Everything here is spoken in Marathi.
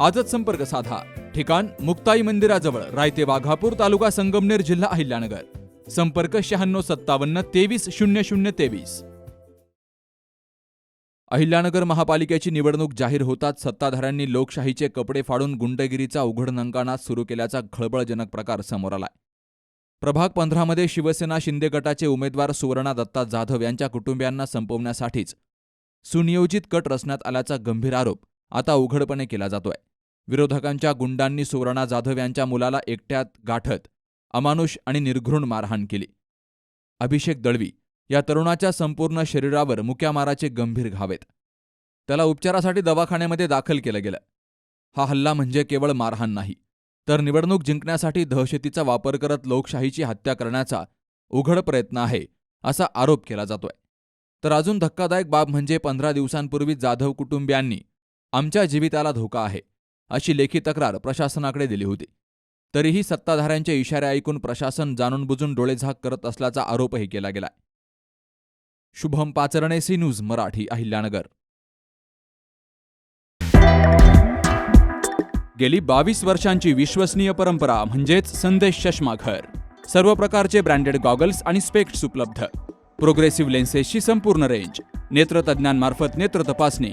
आजच संपर्क साधा. ठिकाण मुक्ताई मंदिराजवळ रायते वाघापूर तालुका संगमनेर जिल्हा अहिल्यानगर. संपर्क शहाण्णव सत्तावन्न तेवीस शून्य शून्य तेवीस. अहिल्यानगर महापालिकेची निवडणूक जाहीर होताच सत्ताधाऱ्यांनी लोकशाहीचे कपडे फाडून गुंडगिरीचा उघड नंकाणा सुरू केल्याचा खळबळजनक प्रकार समोर आलाय. प्रभाग पंधरामध्ये शिवसेना शिंदे गटाचे उमेदवार सुवर्णा दत्ता जाधव यांच्या कुटुंबियांना संपवण्यासाठीच सुनियोजित कट रचण्यात आल्याचा गंभीर आरोप आता उघडपणे केला जातोय. विरोधकांच्या गुंडांनी सुवर्णा जाधव यांच्या मुलाला एकट्यात गाठत अमानुष आणि निर्घृण मारहाण केली. अभिषेक दळवी या तरुणाच्या संपूर्ण शरीरावर मुक्यामाराचे गंभीर घावेत. त्याला उपचारासाठी दवाखान्यामध्ये दाखल केलं गेलं. हा हल्ला म्हणजे केवळ मारहाण नाही तर निवडणूक जिंकण्यासाठी दहशतीचा वापर करत लोकशाहीची हत्या करण्याचा उघड प्रयत्न आहे असा आरोप केला जातोय. तर अजून धक्कादायक बाब म्हणजे पंधरा दिवसांपूर्वी जाधव कुटुंबियांनी आमच्या जीविताला धोका आहे. अशी लेखी तक्रार प्रशासनाकडे दिली होती. तरीही सत्ताधाऱ्यांचे इशारे ऐकून प्रशासन जाणून बुजून डोळेझाक करत असल्याचा आरोपही केला गेलाय. Shubham Pacharne C news Marathi Ahilyanagar. गेली बावीस वर्षांची विश्वसनीय परंपरा म्हणजेच संदेश चष्माघर सर्व प्रकारचे ब्रँडेड गॉगल्स आणि स्पेक्ट्स उपलब्ध. प्रोग्रेसिव्ह लेन्सेसची संपूर्ण रेंज. नेत्रतज्ञांमार्फत नेत्र तपासणी.